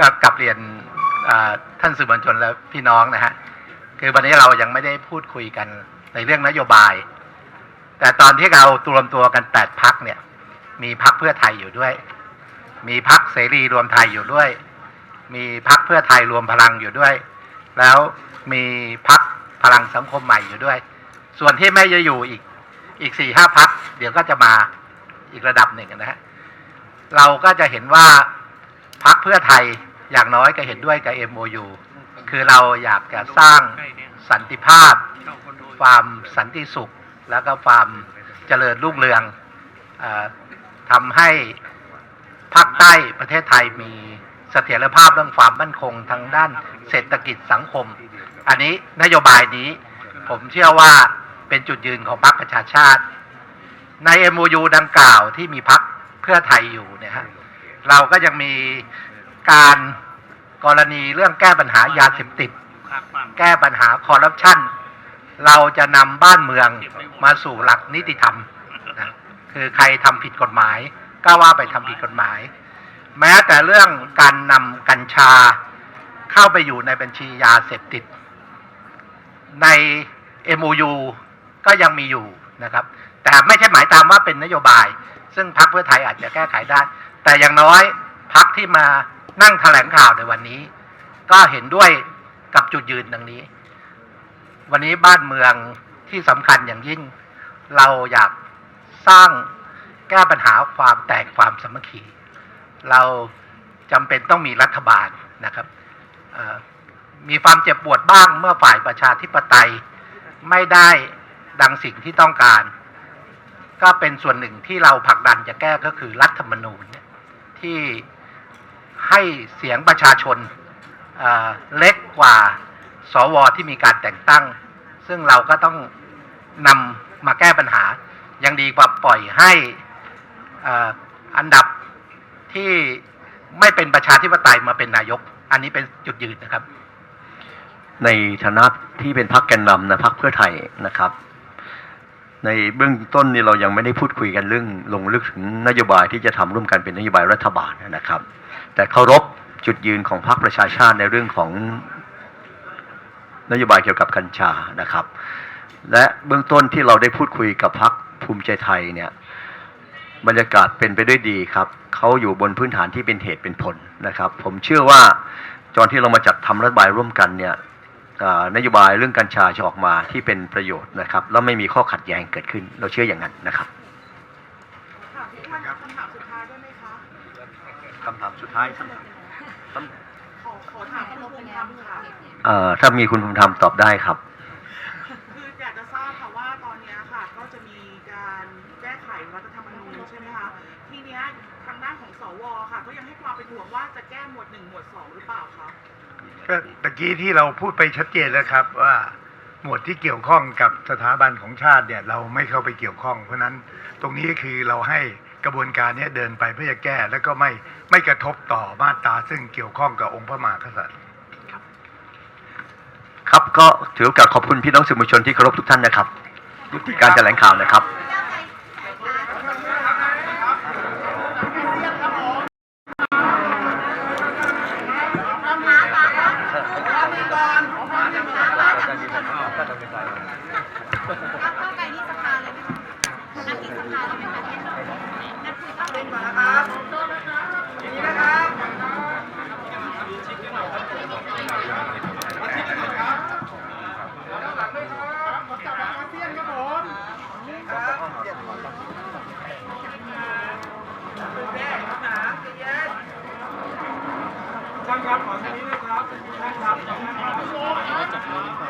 กับเรียนท่านสื่อมวลชนและพี่น้องนะฮะคือวันนี้เรายังไม่ได้พูดคุยกันในเรื่องนโยบาย แต่ตอนที่เรารวมตัวกันแปดพักเนี่ย มีพักเพื่อไทยอยู่ด้วย มีพักเสรีรวมไทยอยู่ด้วย มีพักเพื่อไทยรวมพลังอยู่ด้วย แล้วมีพักพลังสังคมใหม่อยู่ด้วย ส่วนที่ไม่จะอยู่อีกอีกสี่ห้าพักเดี๋ยวก็จะมาอีกระดับหนึ่งนะฮะเราก็จะเห็นว่าพักเพื่อไทย อย่างน้อยก็เห็นด้วยกับ MOU คือเราอยากจะสร้างสันติภาพ ความสันติสุข แล้วก็ความเจริญรุ่งเรืองอทำให้ภาคใต้ประเทศไทยมีเสถียรภาพเรื่องความมั่นคงทางด้านเศรษฐกิจสังคม อันนี้นโยบายนี้ผมเชื่อว่าเป็นจุดยืนของพรรคประชาชาติ ใน MOU ดังกล่าวที่มีพักเพื่อไทยอยู่เนี่ยฮะเราก็ยังมี การกรณีเรื่องแก้ปัญหายาเสพติด แก้ปัญหาคอร์รัปชันเราจะนำบ้านเมืองมาสู่หลักนิติธรรมนะคือใครทำผิดกฎหมาย ก็ว่าไปทำผิดกฎหมาย แม้แต่เรื่องการนำกัญชาเข้าไปอยู่ในบัญชียาเสพติด ใน MOU ก็ยังมีอยู่นะครับ แต่ไม่ใช่หมายตามว่าเป็นนโยบาย ซึ่งพรรคเพื่อไทยอาจจะแก้ไขได้ แต่อย่างน้อยพรรคที่มา นั่งแถลงข่าวในวันนี้ ก็เห็นด้วยกับจุดยืนดังนี้ วันนี้บ้านเมืองที่สำคัญอย่างยิ่ง เราอยากสร้างแก้ปัญหาความแตกความสามัคคี เราจำเป็นต้องมีรัฐบาลนะครับมีความเจ็บปวดบ้างเมื่อฝ่ายประชาธิปไตยไม่ได้ดังสิ่งที่ต้องการ ก็เป็นส่วนหนึ่งที่เราผลักดันจะแก้ก็คือรัฐธรรมนูญที่ ให้เสียงประชาชนเอ่อเล็กกว่าสวที่มีการแต่งตั้ง ซึ่งเราก็ต้องนำมาแก้ปัญหา ยังดีกว่าปล่อยให้อ่ออันดับที่ไม่เป็นประชาธิปไตยมาเป็นนายก อันนี้เป็นจุดยืนนะครับ ในฐานะที่เป็นพรรคแกนนำนะพรรคเพื่อไทยนะครับ ในเบื้องต้นนี่เรายังไม่ได้พูดคุยกันเรื่องลงลึกถึงนโยบายที่จะทำร่วมกันเป็นนโยบายรัฐบาลนะครับ แต่เคารพจุดยืนของพรรคประชาชาติในเรื่องของนโยบายเกี่ยวกับกัญชานะครับ และเบื้องต้นที่เราได้พูดคุยกับพรรคภูมิใจไทยเนี่ยบรรยากาศเป็นไปด้วยดีครับเขาอยู่บนพื้นฐานที่เป็นเหตุเป็นผลนะครับ ผมเชื่อว่าตอนที่เรามาจัดทำรัฐบาลร่วมกันเนี่ย นโยบายเรื่องกัญชาจะออกมาที่เป็นประโยชน์นะครับ แล้วไม่มีข้อขัดแย้งเกิดขึ้น เราเชื่ออย่างนั้นนะครับค่ะพี่ท่านคำถามสุดท้ายได้ไหมคะคำถามสุดท้ายขอขอถามคุณภูมิธรรมค่ะเอ่อถ้ามีคุณภูมิธรรมตอบได้ครับ คืออยากจะทราบค่ะว่าตอนเนี้ยค่ะก็จะมีการแก้ไขรัฐธรรมนูญใช่ไหมคะทีเนี้ยทางด้านของสวค่ะก็ยังให้ความเป็นห่วงว่าจะแก้หมวดหนึ่งหมวดสองหรือเปล่าคะ ก็ตะกี้ที่เราพูดไปชัดเจนแล้วครับ ว่าหมวดที่เกี่ยวข้องกับสถาบันของชาติเนี่ย เราไม่เข้าไปเกี่ยวข้อง เพราะฉะนั้นตรงนี้คือเราให้กระบวนการเนี้เดินไปเพื่อจะแก้ แล้วก็ไม่ไม่กระทบต่อมาตราซึ่งเกี่ยวข้องกับองค์พระมหากษัตริย์ ครับก็ถือโอกาสขอบคุณพี่น้องสื่อมวลชนที่เคารพทุกท่านนะครับยุติการแถลงข่าวนะครับ เข้าไปที่สภาเลยไหมคะนัดที่สภาเลยไหมคะนัด คุยเข้าไปก่อนนะคะรอนิดนึงนะครับคุณผู้ชมเพราะว่าตอนนี้เรา